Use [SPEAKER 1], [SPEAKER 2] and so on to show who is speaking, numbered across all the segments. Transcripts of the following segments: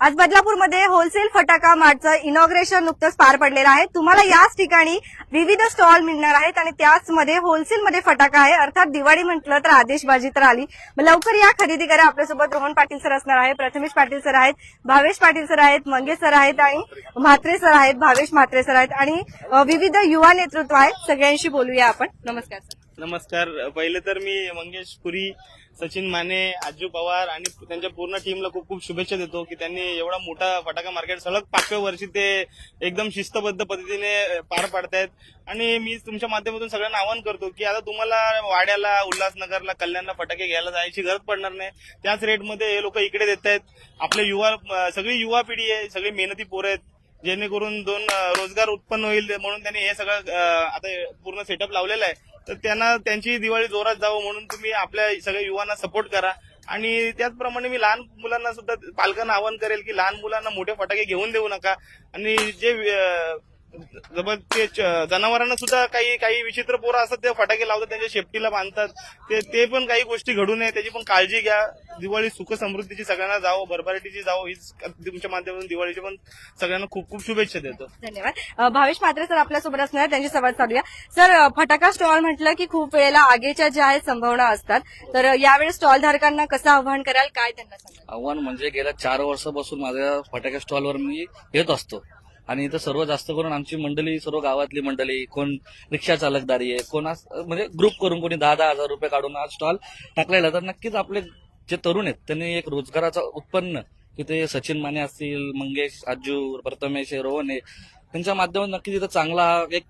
[SPEAKER 1] आज बदलापूरमध्ये होलसेल फटाका मार्टचं इनॉग्रेशन नुकतंच पार पडलेलं आहे. तुम्हाला याच ठिकाणी विविध स्टॉल मिळणार आहेत आणि त्याचमध्ये होलसेलमध्ये फटाका आहे. अर्थात दिवाळी म्हटलं तर आदेशबाजी तर आली. मग लवकर या खरेदी करा. आपल्यासोबत रोहन पाटील सर असणार आहे प्रथमेश पाटील सर आहेत भावेश पाटील सर आहेत मंगेश सर आहेत आणि म्हात्रे सर आहेत भावेश म्हात्रे सर आहेत आणि विविध युवा नेतृत्व आहेत. सगळ्यांशी बोलूया आपण. नमस्कार सर.
[SPEAKER 2] नमस्कार. पहिले तर मी मंगेश पुरी सचिन माने आजू पवार आणि त्यांच्या पूर्ण टीमला खूप खूप शुभेच्छा देतो की त्यांनी एवढा मोठा फटाका मार्केट सलग पाचव्या वर्षी ते एकदम शिस्तबद्ध पद्धतीने पार पाडतायत. आणि मी तुमच्या माध्यमातून सगळ्यांना आवाहन करतो की आता तुम्हाला वाड्याला उल्हासनगरला कल्याणला फटाके घ्यायला जायची गरज पडणार नाही. त्याच रेटमध्ये हे लोक इकडे देत आहेत आपले युवा सगळी युवा पिढी आहे सगळी मेहनती पोरं आहेत. जेणेकरून दोन रोजगार उत्पन्न होईल म्हणून त्यांनी हे सगळं आता पूर्ण सेटअप लावलेलं आहे. तर त्यांना त्यांची दिवाळी जोरात जावं म्हणून तुम्ही आपल्या सगळ्या युवांना सपोर्ट करा. आणि त्याचप्रमाणे मी लहान मुलांना सुद्धा पालकांना आवाहन करेल की लहान मुलांना मोठे फटाके घेऊन देऊ नका. आणि जे जबर ते जनावरांना सुद्धा काही काही विचित्र पोरं असतात ते फटाके लावतात त्यांच्या शेपटीला बांधतात. ते ते पण काही गोष्टी घडू नये त्याची पण काळजी घ्या. दिवाळी सुख समृद्धीची सगळ्यांना जावं भरभराटीची जावं हीच तुमच्या माध्यमातून दिवाळीची पण सगळ्यांना खूप खूप शुभेच्छा देतो.
[SPEAKER 1] धन्यवाद. भावेश म्हात्रे सर आपल्यासोबत असणार आहेत, त्यांची संवाद साधूया. सर फटाका स्टॉल म्हटलं की खूप वेळेला आगेच्या ज्या आहेत संभावना असतात. तर यावेळी स्टॉल धारकांना कसं आव्हान कराल काय त्यांना सांगाल?
[SPEAKER 3] आव्हान म्हणजे गेल्या चार वर्षापासून माझ्या फटाक्या स्टॉलवर मी येत असतो. आणि इथं सर्व जास्त करून आमची मंडळी सर्व गावातली मंडळी कोण रिक्षा चालकदारी आहे कोण म्हणजे ग्रुप करून कोणी दहा दहा हजार रुपये काढून आज स्टॉल टाकलेला तर नक्कीच आपले जे तरुण आहेत त्यांनी एक रोजगाराचं उत्पन्न तिथे सचिन माने असतील मंगेश आजू प्रथमेश रोहन आहे त्यांच्या माध्यमातून नक्कीच इथं चांगला एक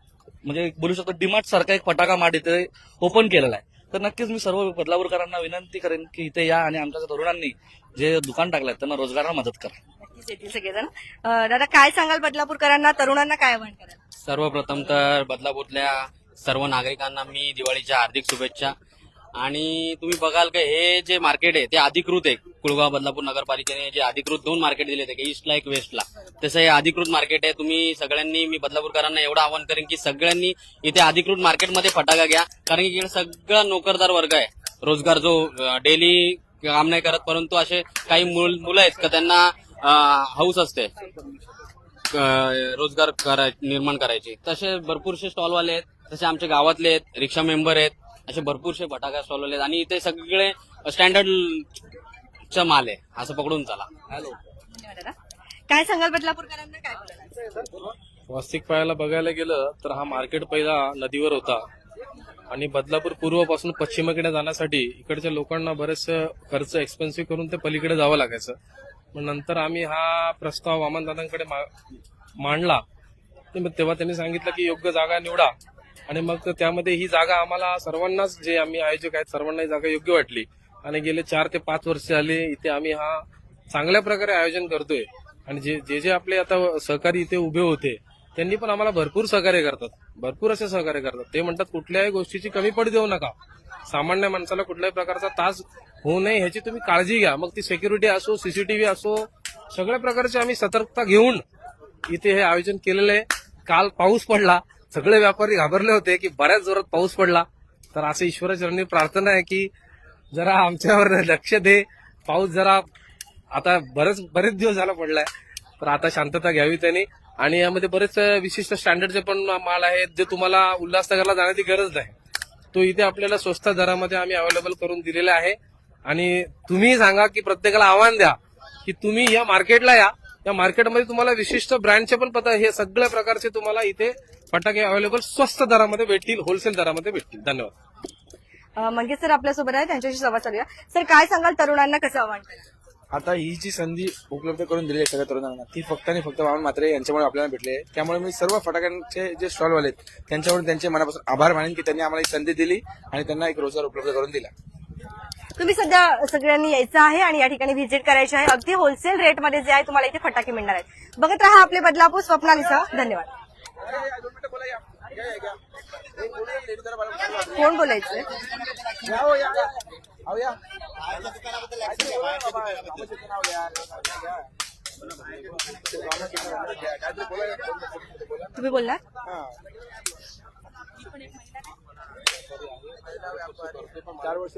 [SPEAKER 3] म्हणजे बोलू शकतो डिमार्ट सारखा एक फटाका मार्ट इथे ओपन केलेला आहे. तर नक्कीच मी सर्व बदलापूरकरांना विनंती करेन की इथे या आणि आमच्या तरुणांनी जे दुकान टाकलंय त्यांना रोजगाराला मदत करा.
[SPEAKER 1] नक्कीच येतील सगळेजण. दादा काय सांगाल बदलापूरकरांना? तरुणांना काय आव्हान कराल?
[SPEAKER 4] सर्वप्रथम तर बदलापूरल्या सर्व नागरिकांना मी दिवाळीच्या हार्दिक शुभेच्छा. आणि तुम्ही बघाल का हे जे मार्केट आहे ते अधिकृत आहे. कुळगाव बदलापूर नगरपालिकेने जे अधिकृत दोन मार्केट दिले होते ईस्टला एक वेस्टला तसं हे अधिकृत मार्केट आहे. तुम्ही सगळ्यांनी मी बदलापूरकरांना एवढं आवाहन करेन की सगळ्यांनी इथे अधिकृत मार्केटमध्ये फटाका घ्या. कारण की इकडे सगळा नोकरदार वर्ग आहे. रोजगार जो डेली काम नाही करत परंतु असे काही मुल- मुलं आहेत का त्यांना हाऊस असते. रोजगार कराय निर्माण करायचे. तसे भरपूरसे स्टॉलवाले आहेत. तसे आमच्या गावातले आहेत. रिक्षा मेंबर आहेत. असे भरपूरसे फटाका स्टॉलवाले आहेत. आणि इथे सगळे स्टँडर्ड चा माल आहे. असं पकडून चला. हॅलो.
[SPEAKER 1] काय सांगाल बदलापूरकरांना? काय बोलाल?
[SPEAKER 5] वास्तविक पाहायला बघायला गेलं तर हा मार्केट पहिला नदीवर होता. आणि बदलापूर पूर्वपासून पश्चिमेकडे जाण्यासाठी इकडच्या लोकांना बरेच खर्च एक्सपेन्सिव्ह करून ते पलीकडे जावं लागायचं. मग नंतर आम्ही हा प्रस्ताव वामनदादांकडे मा- मांडला. ते मग तेव्हा त्यांनी सांगितलं की योग्य जागा निवडा. आणि मग त्यामध्ये ही जागा आम्हाला सर्वांनाच जे आम्ही आयोजक आहेत सर्वांना ही जागा योग्य वाटली. आणि गेले चार ते पाच वर्ष आले इथे आम्ही हा चांगल्या प्रकारे आयोजन करतोय. आणि जे जे जे आपले आता सहकारी इथे उभे होते त्यांनी पण आम्हाला भरपूर सहकार्य करतात. भरपूर असे सहकार्य करतात. ते म्हणतात कुठल्याही गोष्टीची कमी पडू देऊ नका. सामान्य माणसाला कुठल्याही प्रकारचा तास होऊ नये ह्याची तुम्ही काळजी घ्या. मग ती सिक्युरिटी असो सीसीटीव्ही असो सगळ्या प्रकारची आम्ही सतर्कता घेऊन इथे हे आयोजन केलेलं आहे. काल पाऊस पडला. सगळे व्यापारी घाबरले होते की बऱ्याच जोरात पाऊस पडला. तर असं ईश्वराचरणी प्रार्थना आहे की जरा आमच्यावर लक्ष दे. पाऊस जरा आता बरेच बरेच दिवस झाला पडलाय. तर आता शांतता घ्यावी त्यांनी. आणि यामध्ये बरेच विशिष्ट स्टँडर्डचे पण माल आहेत जे तुम्हाला उल्हासनगरला जाण्याची गरज नाही. तो इथे आपल्याला स्वस्त दरामध्ये आम्ही अवेलेबल करून दिलेला आहे. आणि तुम्ही सांगा की प्रत्येकाला आव्हान द्या की तुम्ही या मार्केटला या. या मार्केटमध्ये तुम्हाला विशिष्ट ब्रँडचे पण पता हे सगळ्या प्रकारचे तुम्हाला इथे फटाके अवेलेबल स्वस्त दरामध्ये भेटतील होलसेल दरामध्ये भेटतील. धन्यवाद.
[SPEAKER 1] मंगेश सर आपल्यासोबत आहे त्यांच्याशी संवाद साधूया सर काय सांगाल तरुणांना कसं आव्हान
[SPEAKER 6] आता ही जी संधी उपलब्ध करून दिली आहे सगळ्या तरुणांना ती फक्त आणि फक्त वामन मात्रे यांच्यामुळे आपल्याला भेटली आहे. त्यामुळे मी सर्व फटाक्यांचे जे स्टॉलवाले आहेत त्यांच्यावर त्यांचे मनापासून आभार मानेन की त्यांनी आम्हाला ही संधी दिली आणि त्यांना एक रोजगार उपलब्ध करून दिला.
[SPEAKER 1] तुम्ही सध्या सगळ्यांनी यायचं आहे आणि या ठिकाणी व्हिजिट करायची आहे. अगदी होलसेल रेटमध्ये जे आहे तुम्हाला इथे फटाके मिळणार आहेत. बघत राहा आपले बदलापूर स्वप्नालीसह धन्यवाद. कोण बोलायचं तुम्ही
[SPEAKER 6] चार वर्ष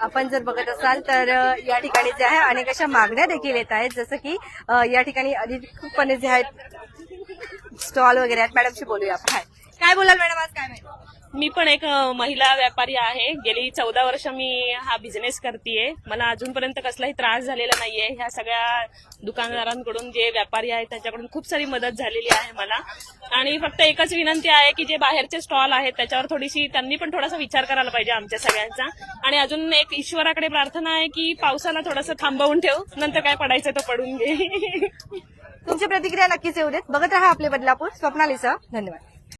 [SPEAKER 1] आपण जर बघत असाल तर या ठिकाणी जे आहे अनेक अशा मागण्या देखील येत आहेत. जसं की या ठिकाणी अधिकृतपणे जे आहेत स्टॉल वगैरे आहेत. मॅडमशी बोलूया आपण. काय बोलाल मॅडम आज? काय माहिती?
[SPEAKER 7] मी पण एक महिला व्यापारी आहे. गेली चौदा वर्ष मी हा बिझनेस करतेय. मला अजूनपर्यंत कसलाही त्रास झालेला नाहीये. ह्या सगळ्या दुकानदारांकडून जे व्यापारी आहेत त्यांच्याकडून खूप सारी मदत झालेली आहे मला. आणि फक्त एकच विनंती आहे की जे बाहेरचे स्टॉल आहेत त्याच्यावर थोडीशी त्यांनी पण थोडासा विचार करायला पाहिजे आमच्या सगळ्यांचा. आणि अजून एक ईश्वराकडे प्रार्थना आहे की पावसाला थोडंसं थांबवून ठेव नंतर काय पडायचं तर पडून घे.
[SPEAKER 1] तुमची प्रतिक्रिया नक्कीच येऊ देत. बघत राहा आपले बदलापूर. स्वप्नालीसह धन्यवाद.